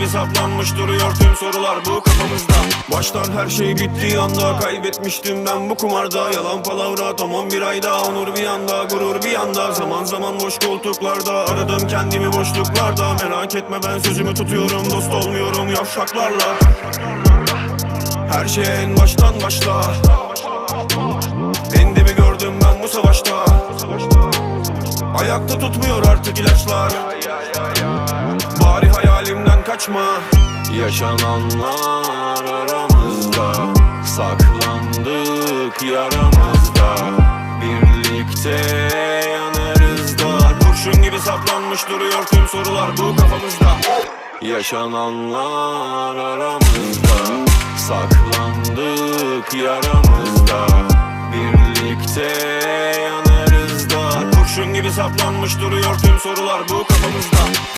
gibi saplanmış duruyor tüm sorular bu kafamızda. Baştan her şey bittiği anda Kaybetmiştim ben bu kumarda. Yalan palavra tamam bir ayda Onur bir yanda gurur bir yanda Zaman zaman boş koltuklarda Aradım kendimi boşluklarda. Merak etme ben sözümü tutuyorum Dost olmuyorum yavşaklarla. Her şey en baştan başla. Kendimi gördüm ben bu savaşta. Ayakta tutmuyor artık ilaçlar kaçma Yaşananlar aramızda. Saklandık yaramızda. Birlikte yanarız da. Kurşun gibi saplanmış duruyor tüm sorular bu kafamızda. Yaşananlar aramızda. Saklandık yaramızda. Birlikte yanarız da. Kurşun gibi saplanmış duruyor tüm sorular bu kafamızda